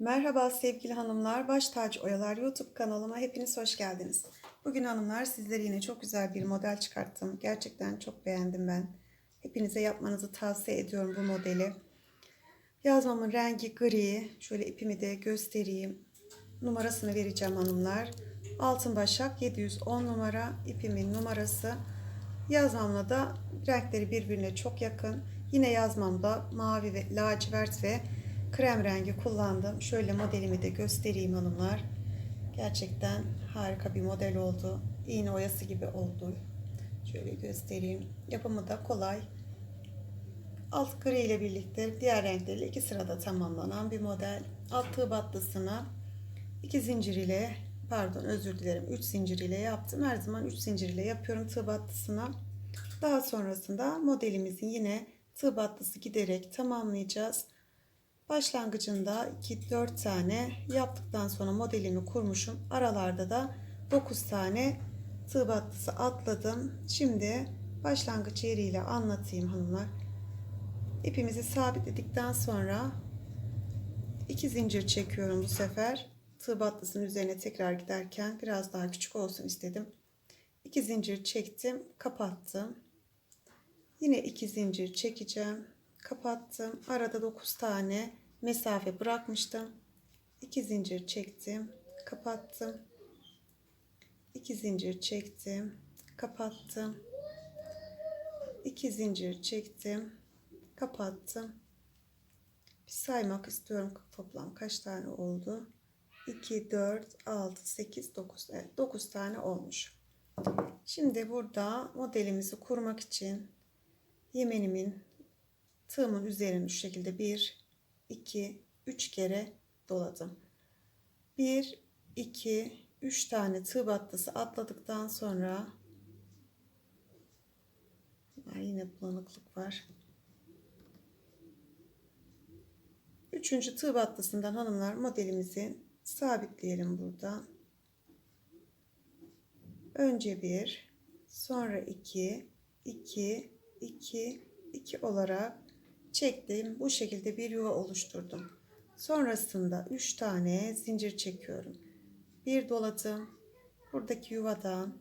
Merhaba sevgili hanımlar, Baş Tacı Oyalar YouTube kanalıma hepiniz hoş geldiniz. Bugün hanımlar sizlere yine çok güzel bir model çıkarttım. Gerçekten çok beğendim ben. Hepinize yapmanızı tavsiye ediyorum bu modeli. Yazmamın rengi gri. Şöyle ipimi de göstereyim. Numarasını vereceğim hanımlar. Altın Başak 710 numara ipimin numarası. Yazmamla da renkleri birbirine çok yakın. Yine yazmamda mavi ve lacivert ve krem rengi kullandım. Şöyle modelimi de göstereyim hanımlar. Gerçekten harika bir model oldu. İğne oyası gibi oldu. Şöyle göstereyim. Yapımı da kolay. Alt gri ile birlikte diğer renklerle iki sırada tamamlanan bir model. Alt tığ battısına iki zincir ile pardon özür dilerim 3 zincir ile yaptım. Her zaman 3 zincir ile yapıyorum tığ battısına. Daha sonrasında modelimizin yine tığ battısı giderek tamamlayacağız. Başlangıcında 2-4 tane yaptıktan sonra modelimi kurmuşum. Aralarda da 9 tane tığ battısı atladım. Şimdi başlangıç yeriyle anlatayım hanımlar. İpimizi sabitledikten sonra 2 zincir çekiyorum bu sefer. Tığ battısının üzerine tekrar giderken biraz daha küçük olsun istedim. 2 zincir çektim, kapattım. Yine 2 zincir çekeceğim, kapattım. Arada 9 tane mesafe bırakmıştım. 2 zincir çektim, kapattım. 2 zincir çektim, kapattım. 2 zincir çektim, kapattım. Bir saymak istiyorum toplam kaç tane oldu? 2, 4, 6, 8, 9. Evet 9 tane olmuş. Şimdi burada modelimizi kurmak için yemenimin tığımın üzerine şu şekilde 1, 2, 3 kere doladım. 1, 2, 3 tane tığ battısı atladıktan sonra yine bulanıklık var. Üçüncü tığ battısından hanımlar modelimizi sabitleyelim burada. Önce bir, sonra iki, iki, iki, iki olarak çektim. Bu şekilde bir yuva oluşturdum. Sonrasında üç tane zincir çekiyorum. Bir doladım. Buradaki yuvadan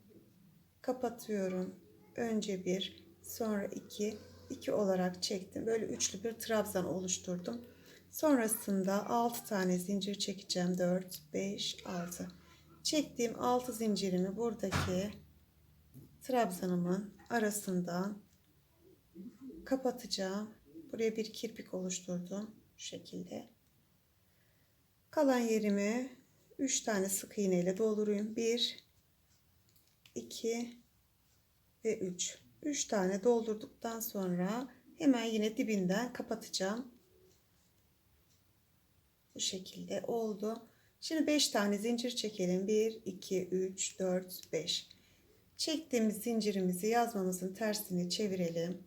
kapatıyorum. Önce bir, sonra iki, iki olarak çektim. Böyle üçlü bir trabzan oluşturdum. Sonrasında 6 tane zincir çekeceğim. 4, 5, 6. Çektiğim 6 zincirimi buradaki trabzanımın arasından kapatacağım. Buraya bir kirpik oluşturdum. Şu şekilde. Kalan yerimi 3 tane sık iğne ile doldurayım. 1, 2 ve 3. 3 tane doldurduktan sonra hemen yine dibinden kapatacağım. Bu şekilde oldu. Şimdi 5 tane zincir çekelim. 1, 2, 3, 4, 5. Çektiğimiz zincirimizi yazmamızın tersini çevirelim.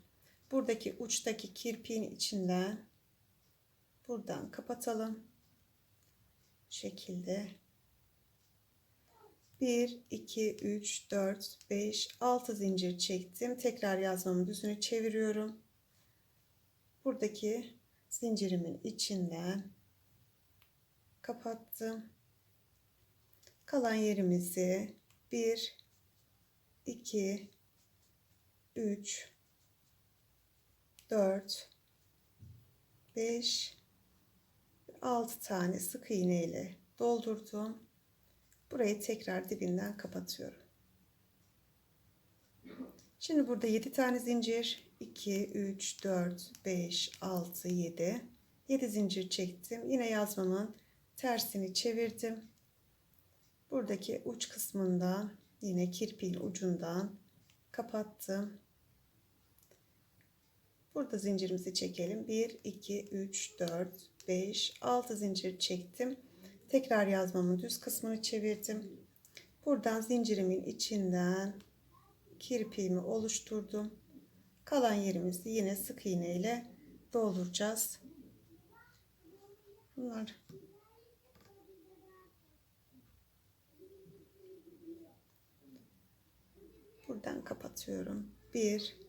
Buradaki uçtaki kirpiğin içinden buradan kapatalım. Bu şekilde. 1, 2, 3, 4, 5, 6 zincir çektim. Tekrar yazmamın düzünü çeviriyorum. Buradaki zincirimin içinden kapattım. Kalan yerimizi 1 2 3 4 5 6 tane sık iğne ile doldurdum. Burayı tekrar dibinden kapatıyorum. Şimdi burada 7 tane zincir 2 3 4 5 6 7 7 zincir çektim. Yine yazmamın tersini çevirdim. Buradaki uç kısmından yine kirpiğin ucundan kapattım. Burada zincirimizi çekelim. 1, 2, 3, 4, 5, 6 zincir çektim. Tekrar yazmamın düz kısmını çevirdim. Buradan zincirimin içinden kirpiğimi oluşturdum. Kalan yerimizi yine sık iğne ile dolduracağız. Bunlar buradan kapatıyorum. 1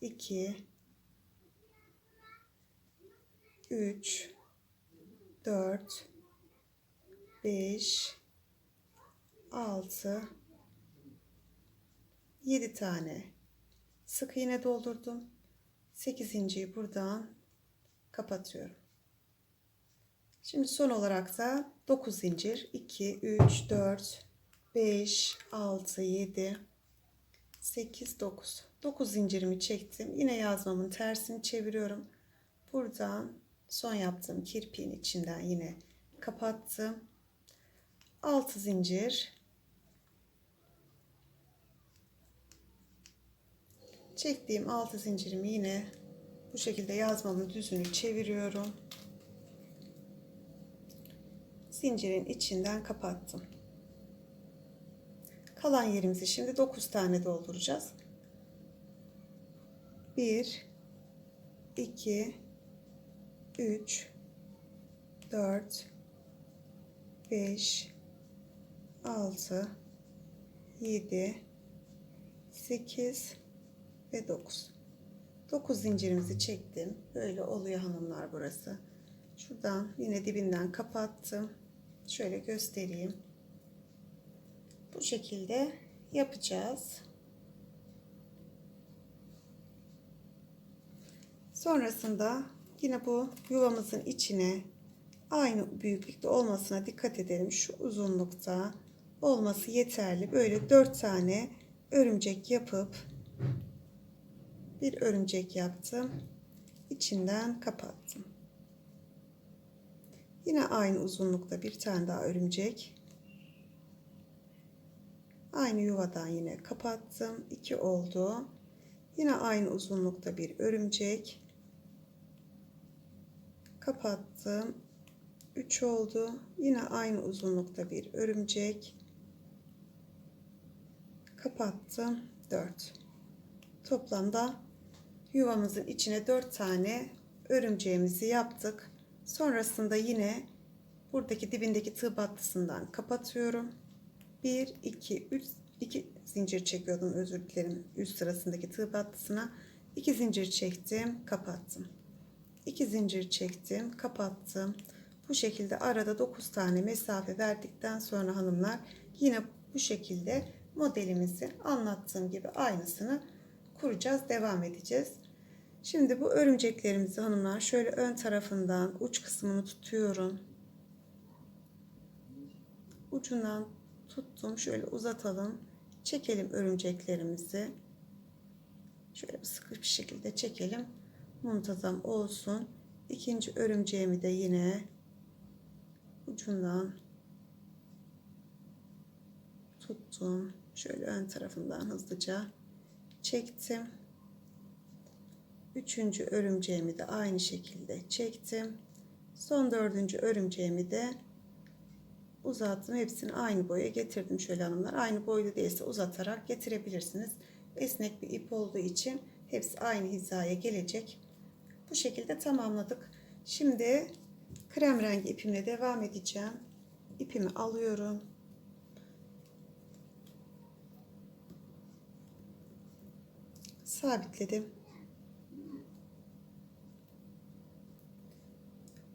2 3 4 5 6 7 tane. Sık iğne doldurdum. 8. buradan kapatıyorum. Şimdi son olarak da 9 zincir. 2 3 4 5 6 7 8 9 9 zincirimi çektim. Yine yazmamın tersini çeviriyorum. Buradan son yaptığım kirpiğin içinden yine kapattım. 6 zincir çektiğim 6 zincirimi yine bu şekilde yazmamın düzünü çeviriyorum. Zincirin içinden kapattım. Kalan yerimizi şimdi 9 tane dolduracağız. 1 2 3 4 5 6 7 8 ve 9 9 zincirimizi çektim. Böyle oluyor hanımlar burası. Şuradan yine dibinden kapattım. Şöyle göstereyim bu şekilde yapacağız sonrasında yine bu yuvamızın içine aynı büyüklükte olmasına dikkat edelim. Şu uzunlukta olması yeterli. Böyle 4 tane örümcek yapıp bir örümcek yaptım. İçinden kapattım. Yine aynı uzunlukta bir tane daha örümcek. Aynı yuvadan yine kapattım. 2 oldu. Yine aynı uzunlukta bir örümcek. Kapattım. 3 oldu. Yine aynı uzunlukta bir örümcek. Kapattım. 4. Toplamda yuvamızın içine 4 tane örümceğimizi yaptık. Sonrasında yine buradaki dibindeki tığ battısından kapatıyorum. 1 2 3 2 zincir çekiyordum özür dilerim üst sırasındaki tığ battısına. 2 zincir çektim kapattım. 2 zincir çektim kapattım. Bu şekilde arada 9 tane mesafe verdikten sonra hanımlar yine bu şekilde modelimizi anlattığım gibi aynısını kuracağız devam edeceğiz. Şimdi bu örümceklerimizi hanımlar şöyle ön tarafından uç kısmını tutuyorum. Ucundan tuttum. Şöyle uzatalım. Çekelim örümceklerimizi. Şöyle sıkı bir şekilde çekelim. Muntazam olsun. İkinci örümceğimi de yine ucundan tuttum. Şöyle ön tarafından hızlıca çektim. Üçüncü örümceğimi de aynı şekilde çektim. Son dördüncü örümceğimi de uzattım. Hepsini aynı boya getirdim şöyle hanımlar. Aynı boyda değilse uzatarak getirebilirsiniz. Esnek bir ip olduğu için hepsi aynı hizaya gelecek. Bu şekilde tamamladık. Şimdi krem rengi ipimle devam edeceğim. İpimi alıyorum. Sabitledim.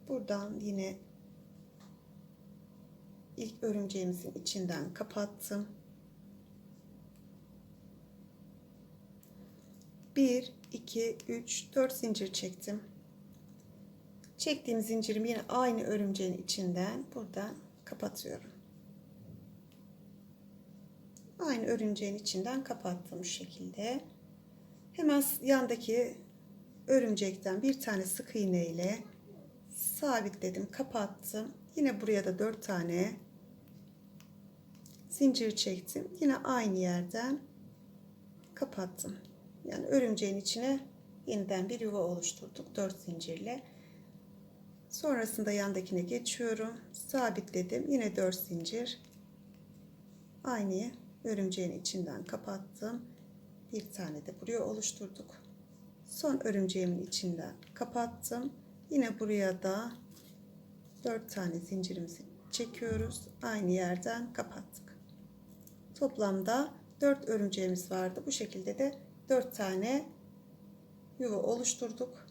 Buradan yine ilk örümceğimizin içinden kapattım. 1 2 3 4 zincir çektim. Çektiğim zincirimi yine aynı örümceğin içinden buradan kapatıyorum. Aynı örümceğin içinden kapattım şu şekilde. Hemen yandaki örümcekten bir tane sık iğne ile sabitledim, kapattım. Yine buraya da 4 tane zincir çektim. Yine aynı yerden kapattım. Yani örümceğin içine yeniden bir yuva oluşturduk 4 zincirle. Sonrasında yandakine geçiyorum. Sabitledim. Yine 4 zincir. Aynı örümceğin içinden kapattım. Bir tane de buraya oluşturduk. Son örümceğimin içinden kapattım. Yine buraya da 4 tane zincirimizi çekiyoruz. Aynı yerden kapattık. Toplamda 4 örümceğimiz vardı. Bu şekilde de 4 tane yuva oluşturduk.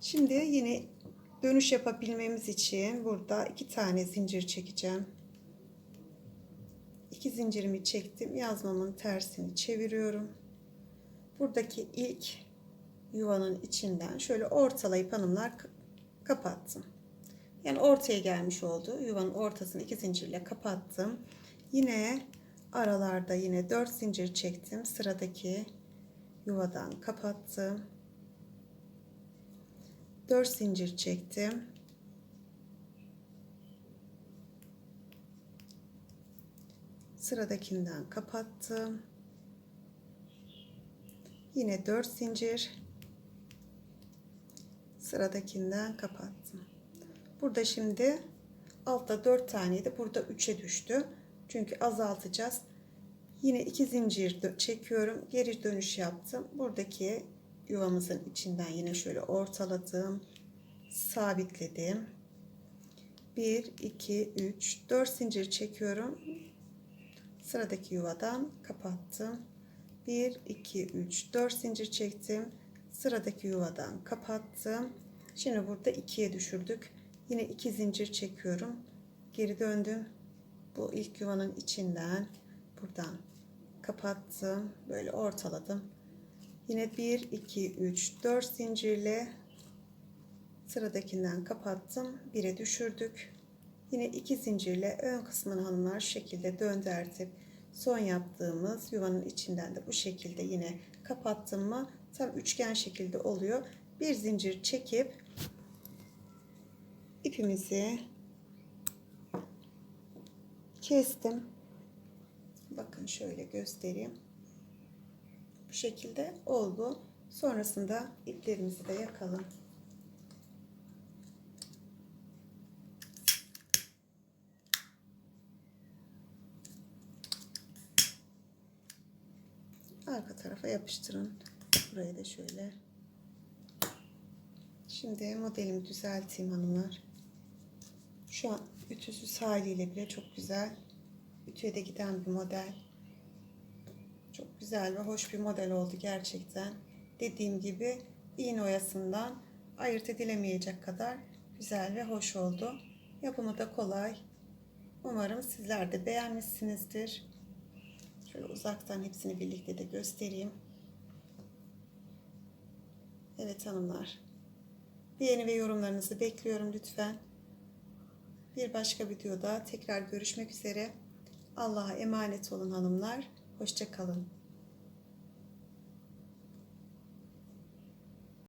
Şimdi yine dönüş yapabilmemiz için burada iki tane zincir çekeceğim. İki zincirimi çektim. Yazmamın tersini çeviriyorum. Buradaki ilk yuvanın içinden şöyle ortalayıp hanımlar kapattım. Yani ortaya gelmiş oldu. Yuvanın ortasını iki zincirle kapattım. Yine aralarda yine 4 zincir çektim. Sıradaki yuvadan kapattım. 4 zincir çektim. Sıradakinden kapattım. Yine 4 zincir. Sıradakinden kapattım. Burada şimdi altta 4 taneydi. Burada 3'e düştü. Çünkü azaltacağız. Yine 2 zincir çekiyorum. Geri dönüş yaptım. Buradaki yuvamızın içinden yine şöyle ortaladım. Sabitledim. 1, 2, 3, 4 zincir çekiyorum. Sıradaki yuvadan kapattım. 1, 2, 3, 4 zincir çektim. Sıradaki yuvadan kapattım. Şimdi burada 2'ye düşürdük. Yine 2 zincir çekiyorum. Geri döndüm. Bu ilk yuvanın içinden buradan kapattım. Böyle ortaladım. Yine 1, 2, 3, 4 zincirle sıradakinden kapattım. 1'e düşürdük. Yine 2 zincirle ön kısmını hanımlar şekilde döndürtüp son yaptığımız yuvanın içinden de bu şekilde yine kapattım mı tam üçgen şekilde oluyor. Bir zincir çekip ipimizi kestim. Bakın şöyle göstereyim. Bu şekilde oldu. Sonrasında iplerimizi de yakalım. Arka tarafa yapıştırın. Burayı da şöyle. Şimdi modelimi düzelteyim hanımlar. Şu an ütüsüz haliyle bile çok güzel. Ütüye de giden bir model. Çok güzel ve hoş bir model oldu gerçekten. Dediğim gibi iğne oyasından ayırt edilemeyecek kadar güzel ve hoş oldu. Yapımı da kolay. Umarım sizler de beğenmişsinizdir. Şöyle uzaktan hepsini birlikte de göstereyim. Evet hanımlar. Beğeni ve yorumlarınızı bekliyorum lütfen. Bir başka videoda tekrar görüşmek üzere. Allah'a emanet olun hanımlar. Hoşça kalın.